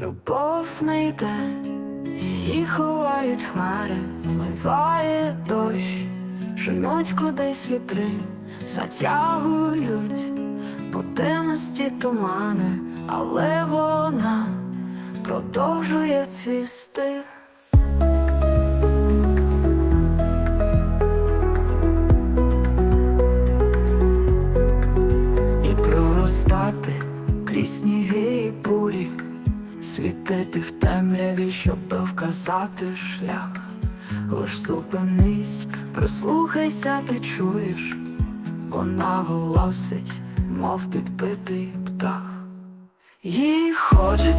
Любов не йде, її ховають хмари, вмиває дощ, женуть кудись вітри, затягують по темності тумани, але вона продовжує цвісти. Крізь сніги і бурі, світити в темряві, щоб вказати шлях. Лиш зупинись, прислухайся, ти чуєш, вона голосить, мов підбитий птах. Їй хочеться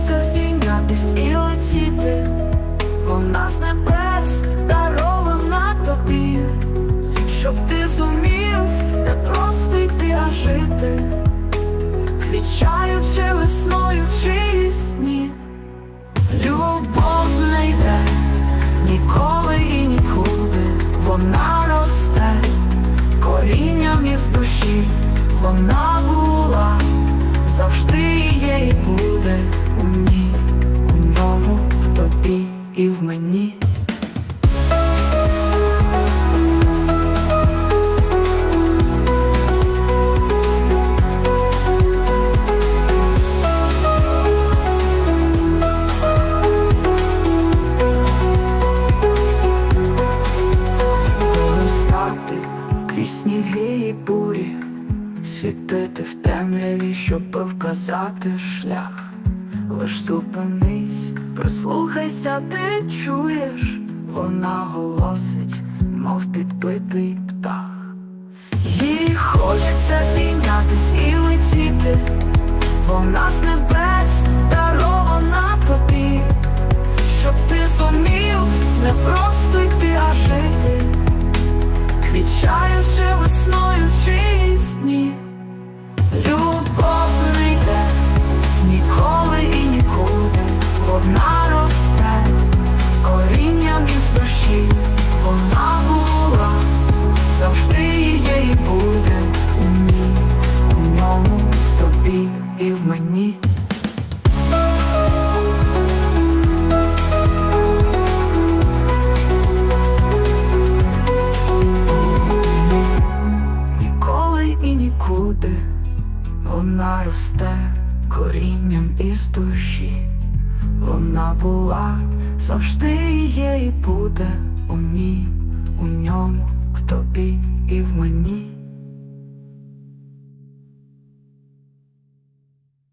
ніколи і нікуди, вона росте корінням із душі, вона була, завжди є і буде. У ній, у ньому, в тобі і в мені. Світити в темряві, щоб вказати шлях. Лиш зупинись, прислухайся, ти чуєш, вона голосить, мов підбитий птах. Їй хочеться зійнятись і летіти, вона з небес дарована тобі, щоб ти зумів не просто йти, а жити, квічаючи весною вона росте корінням із душі. Вона була, завжди є і буде у ній, у ньому, в тобі і в мені.